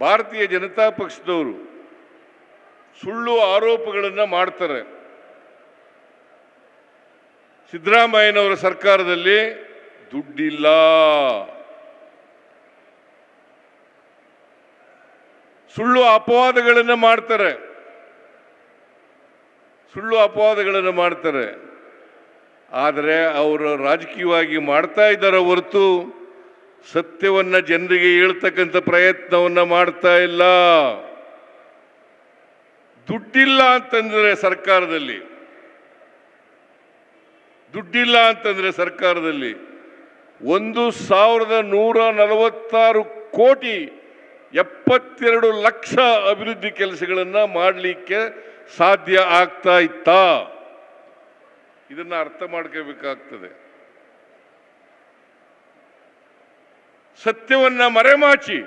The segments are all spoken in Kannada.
ಭಾರತೀಯ ಜನತಾ ಪಕ್ಷದವರು ಸುಳ್ಳು ಆರೋಪಗಳನ್ನು ಮಾಡ್ತಾರೆ. ಸಿದ್ದರಾಮಯ್ಯನವರ ಸರ್ಕಾರದಲ್ಲಿ ದುಡ್ಡಿಲ್ಲ. ಸುಳ್ಳು ಅಪವಾದಗಳನ್ನು ಮಾಡ್ತಾರೆ. ಸುಳ್ಳು ಅಪವಾದಗಳನ್ನು ಮಾಡ್ತಾರೆ. ಆದರೆ ಅವರು ರಾಜಕೀಯವಾಗಿ ಮಾಡ್ತಾ ಇದ್ದಾರೆ ಹೊರತು ಸತ್ಯವನ್ನ ಜನರಿಗೆ ಹೇಳ್ತಕ್ಕಂಥ ಪ್ರಯತ್ನವನ್ನ ಮಾಡ್ತಾ ಇಲ್ಲ. ದುಡ್ಡಿಲ್ಲ ಅಂತಂದ್ರೆ ಸರ್ಕಾರದಲ್ಲಿ. ದುಡ್ಡಿಲ್ಲ ಅಂತಂದ್ರೆ ಸರ್ಕಾರದಲ್ಲಿ ಒಂದು ಸಾವಿರದ ನೂರ ನಲವತ್ತಾರು ಕೋಟಿ ಎಪ್ಪತ್ತೆರಡು ಲಕ್ಷ ಅಭಿವೃದ್ಧಿ ಕೆಲಸಗಳನ್ನ ಮಾಡಲಿಕ್ಕೆ ಸಾಧ್ಯ ಆಗ್ತಾ ಇತ್ತಾ? ಇದನ್ನ ಅರ್ಥ ಮಾಡ್ಕೋಬೇಕಾಗ್ತದೆ. ಸತ್ಯವನ್ನ ಮರೆಮಾಚಿ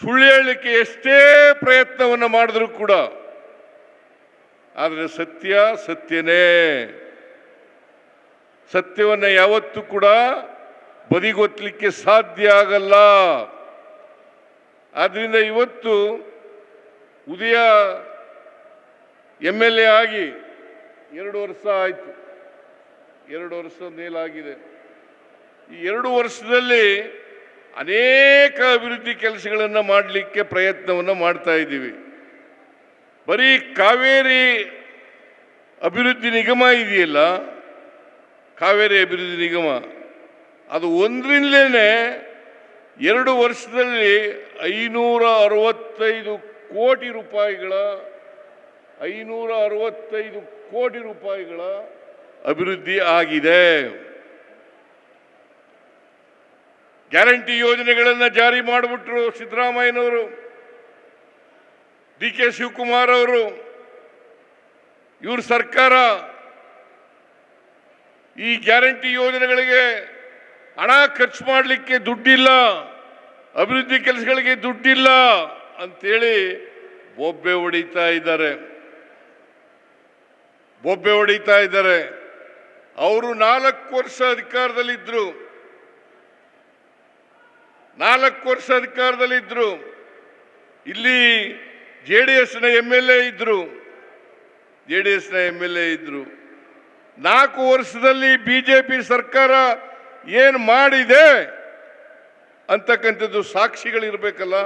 ಸುಳ್ಳು ಹೇಳಲಿಕ್ಕೆ ಎಷ್ಟೇ ಪ್ರಯತ್ನವನ್ನು ಮಾಡಿದ್ರೂ ಕೂಡ ಆದರೆ ಸತ್ಯ ಸತ್ಯನೇ. ಸತ್ಯವನ್ನು ಯಾವತ್ತೂ ಕೂಡ ಬದಿಗೊತ್ತಲಿಕ್ಕೆ ಸಾಧ್ಯ ಆಗಲ್ಲ. ಆದ್ದರಿಂದ ಇವತ್ತು ಉದಯ ಎಂ ಎಲ್ ಎ ಆಗಿ ಎರಡು ವರ್ಷ ಆಯಿತು. ಎರಡು ವರ್ಷ ಮೇಲಾಗಿದೆ. ಈ ಎರಡು ವರ್ಷದಲ್ಲಿ ಅನೇಕ ಅಭಿವೃದ್ಧಿ ಕೆಲಸಗಳನ್ನು ಮಾಡಲಿಕ್ಕೆ ಪ್ರಯತ್ನವನ್ನು ಮಾಡ್ತಾ ಇದ್ದೀವಿ. ಬರೀ ಕಾವೇರಿ ಅಭಿವೃದ್ಧಿ ನಿಗಮ ಇದೆಯಲ್ಲ? ಕಾವೇರಿ ಅಭಿವೃದ್ಧಿ ನಿಗಮ. ಅದು ಒಂದರಿಂದಲೇ ಎರಡು ವರ್ಷದಲ್ಲಿ ಐನೂರ ಅರವತ್ತೈದು ಕೋಟಿ ರೂಪಾಯಿಗಳ, ಐನೂರ ಅರವತ್ತೈದು ಕೋಟಿ ರೂಪಾಯಿಗಳ ಅಭಿವೃದ್ಧಿ ಆಗಿದೆ. ಗ್ಯಾರಂಟಿ ಯೋಜನೆಗಳನ್ನು ಜಾರಿ ಮಾಡಿಬಿಟ್ರು ಸಿದ್ದರಾಮಯ್ಯನವರು, ಡಿ ಕೆ ಶಿವಕುಮಾರ್ ಅವರು, ಇವ್ರ ಸರ್ಕಾರ ಈ ಗ್ಯಾರಂಟಿ ಯೋಜನೆಗಳಿಗೆ ಹಣ ಖರ್ಚು ಮಾಡಲಿಕ್ಕೆ ದುಡ್ಡಿಲ್ಲ, ಅಭಿವೃದ್ಧಿ ಕೆಲಸಗಳಿಗೆ ದುಡ್ಡಿಲ್ಲ ಅಂಥೇಳಿ ಬೊಬ್ಬೆ ಹೊಡಿತಾ ಇದ್ದಾರೆ. ಬೊಬ್ಬೆ ಹೊಡಿತಾ ಇದ್ದಾರೆ. ಅವರು ನಾಲ್ಕು ವರ್ಷ ಅಧಿಕಾರದಲ್ಲಿದ್ದರು ನಾಲ್ಕು ವರ್ಷ ಅಧಿಕಾರದಲ್ಲಿದ್ದರು ಇಲ್ಲಿ ಜೆ ಡಿ ಎಸ್ನ ಎಂ ಎಲ್ ಎ ಇದ್ದರು ಜೆ ಡಿ ಎಸ್ನ ಎಂ ಎಲ್ ಎ ಇದ್ದರು ನಾಲ್ಕು ವರ್ಷದಲ್ಲಿ ಬಿಜೆಪಿ ಸರ್ಕಾರ ಏನು ಮಾಡಿದೆ ಅಂತಕ್ಕಂಥದ್ದು ಸಾಕ್ಷಿಗಳಿರ್ಬೇಕಲ್ಲ.